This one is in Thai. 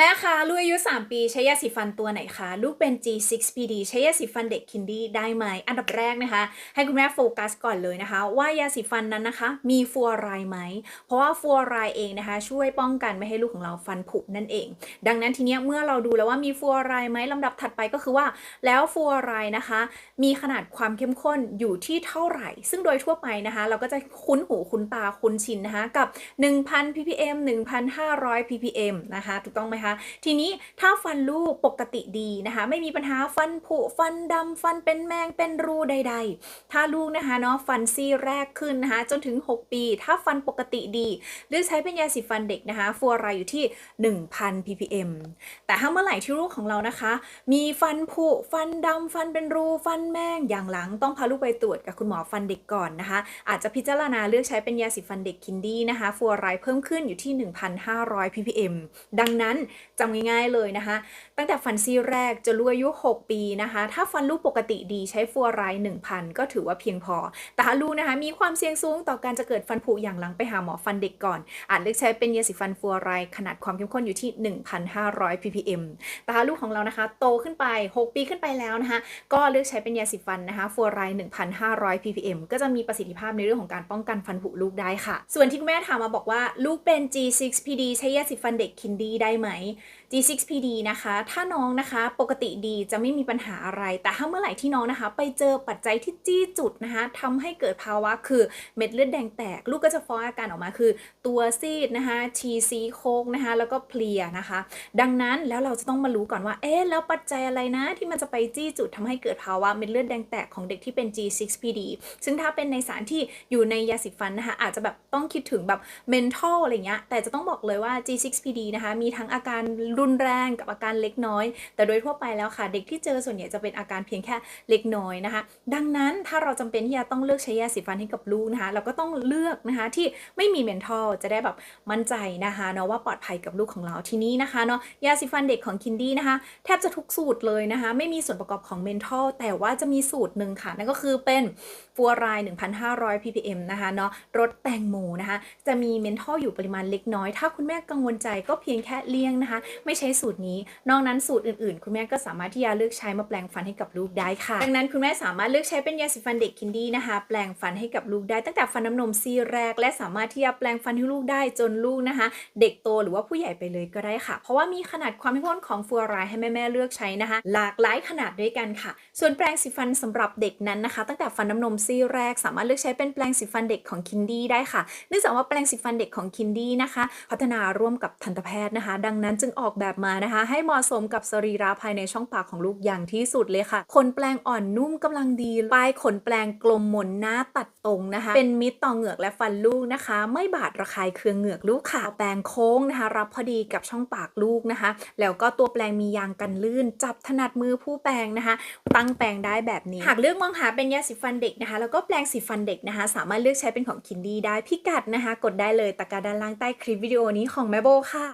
แม่คะลูกอายุ 3 ปีใช้ยาสีฟันตัวไหนคะ ลูกเป็น G6PD ใช้ยาสีฟันเด็กคินดี้ได้ไหม อันดับแรกนะคะ ให้คุณแม่โฟกัสก่อนเลยนะคะ ว่ายาสีฟันนั้นนะคะ มีฟลูออไรด์ไหม เพราะว่าฟลูออไรด์เองนะคะ ช่วยป้องกันไม่ให้ลูกของเราฟันผุนั่นเอง ดังนั้นทีเนี้ยเมื่อเราดูแล้วว่ามีฟลูออไรด์ไหมลำดับถัดไปก็คือว่า แล้วฟลูออไรด์นะคะ มีขนาดความเข้มข้นอยู่ที่เท่าไหร่ ซึ่งโดยทั่วไปนะคะ เราก็จะคุ้นหูคุ้นตาคุ้นชินนะคะกับ 1,000 ppm 1,500 ppm นะคะถูกต้องไหมคะทีนี้ถ้าฟันลูกปกติดีนะคะ ไม่มีปัญหาฟันผุฟันดำฟันเป็นแมงเป็นรูใด ๆ ถ้าลูกนะคะเนาะฟันซี่แรกขึ้นนะคะจนถึง 6 ปี ถ้าฟันปกติดีเลือกใช้เป็นยาสีฟันเด็กนะคะฟลูออไรอยู่ที่ 1,000 ppm แต่ถ้าเมื่อไหร่ที่ลูกของเรานะคะ มีฟันผุฟันดำฟันเป็นรูฟันแมงอย่างหลังต้องพาลูกไปตรวจกับคุณหมอฟันเด็กก่อนนะคะ อาจจะพิจารณาเลือกใช้เป็นยาสีฟันเด็กคินดี้นะคะฟลูออไรเพิ่มขึ้นอยู่ที่ 1,500 ppm ดังนั้นจำง่ายๆเลยนะคะ ตั้งแต่ฟันซี่แรกจนลูกอายุ 6 ปีนะคะ ถ้าฟันลูกปกติดีใช้ฟลูออไรด์1,000ก็ถือว่าเพียงพอ แต่ถ้าลูกนะคะมีความเสี่ยงสูงต่อการจะเกิดฟันผุอย่างหลังไปหาหมอฟันเด็กก่อน อาจเลือกใช้เป็นยาสีฟันฟลูออไรด์ขนาดความเข้มข้นอยู่ที่ 1,500 ppm แต่ถ้าลูกของเรานะคะ โตขึ้นไป 6 ปีขึ้นไปแล้วนะคะก็เลือกใช้เป็นยาสีฟันนะคะฟลูออไรด์1,500 ppm ก็จะมีประสิทธิภาพในเรื่องของการป้องกันฟันผุลูกได้ค่ะ ส่วนที่คุณแม่ถามมาบอกว่าลูกเป็น G6PD ใช้ยาสีฟันเด็กคินดีได้ไหม G6PD นะคะ ถ้าน้องนะคะปกติดีจะไม่มีปัญหาอะไร แต่ถ้าเมื่อไหร่ที่น้องนะคะ ไปเจอปัจจัยที่จี้จุดนะคะทำให้เกิดภาวะคือเม็ดเลือดแดงแตก ลูกก็จะฟ้องอาการออกมาคือ ตัวซีดนะคะชีซีโคกนะคะแล้วก็เพลียนะคะ ดังนั้นแล้วเราจะต้องมารู้ก่อนว่าเอ๊ะแล้วปัจจัยอะไรนะ ที่มันจะไปจี้จุดทำให้เกิดภาวะเม็ดเลือดแดงแตกของเด็กที่เป็น G6PD ซึ่งถ้าเป็นในสารที่อยู่ในยาสีฟันนะคะอาจจะแบบต้องคิดถึงแบบ mental อะไรเงี้ยแต่จะต้องบอกเลยว่า G6PD นะคะมีทั้งอาการรุนแรงกับอาการเล็กน้อย แต่โดยทั่วไปแล้วค่ะ เด็กที่เจอส่วนใหญ่จะเป็นอาการเพียงแค่เล็กน้อยนะคะ ดังนั้นถ้าเราจำเป็นที่จะต้องเลือกใช้ยาสีฟันให้กับลูกนะคะ เราก็ต้องเลือกนะคะที่ไม่มี mental จะได้แบบมั่นใจนะคะเนาะว่าปลอดภัยกับลูกของเราทีนี้นะคะเนาะยาสีฟันเด็กของคินดี้นะคะ แทบจะทุกสูตรเลยนะคะ ไม่มีส่วนประกอบของ mental แต่ว่าจะมีสูตรหนึ่งค่ะ นั่นก็คือเป็นฟลูออไรด์1,500 ppm นะคะเนาะรสแตงโมนะคะ จะมี mental อยู่ปริมาณเล็กน้อย ถ้าคุณแม่กังวลใจก็เพียงแค่เลี่ยงนะคะ ไม่ใช้สูตรนี้ นอกนั้นสูตรอื่นๆ คุณแม่ก็สามารถที่จะเลือกใช้มาแปลงฟันให้กับลูกได้ค่ะ ดังนั้นคุณแม่สามารถเลือกใช้เป็นยาสีฟันเด็กคินดี้นะคะ แปลงฟันให้กับลูกได้ตั้งแต่ฟันน้ำนมซี่แรก และสามารถที่จะแปลงฟันให้ลูกได้จนลูกนะคะ เด็กโตหรือว่าผู้ใหญ่ไปเลยก็ได้ค่ะ เพราะว่ามีขนาดความเข้มข้นของฟลูรด์ให้แม่ๆเลือกใช้นะคะ หลากหลายขนาดด้วยกันค่ะ ส่วนแปรงสีฟันสำหรับเด็กนั้นนะคะ ตั้งแต่ฟันน้ำนมซี่แรก สามารถเลือกใช้เป็นแปรงสีฟันเด็กของคินดี้ได้ค่ะเนื่องจากว่าแปรงสีฟันเด็กของคินดี้นะคะ พัฒนาร่วมกับทันตแพทย์นะคะ ดังนั้นจึงออกแบบมานะคะ ให้เหมาะสมกับสรีระภายในช่องปากของลูกอย่างที่สุดเลยค่ะ ขนแปลงอ่อนนุ่มกำลังดีปลายขนแปลงกลมมนหน้าตัดตรงนะคะ เป็นมิตรต่อเหงือกและฟันลูกนะคะ ไม่บาดระคายเคืองเหงือกลูกค่ะ แปลงโค้งนะคะ รับพอดีกับช่องปากลูกนะคะ แล้วก็ตัวแปลงมียางกันลื่น จับถนัดมือผู้แปลงนะคะ ตั้งแปลงได้แบบนี้ หากเลือกมองหาเป็นยาสีฟันเด็กนะคะ แล้วก็แปลงสีฟันเด็กนะคะ สามารถเลือกใช้เป็นของคินดี้ได้พิกัดนะคะ กดได้เลยตะกร้าด้านล่างใต้คลิปวิดีโอนี้ของแม่โบค่ะ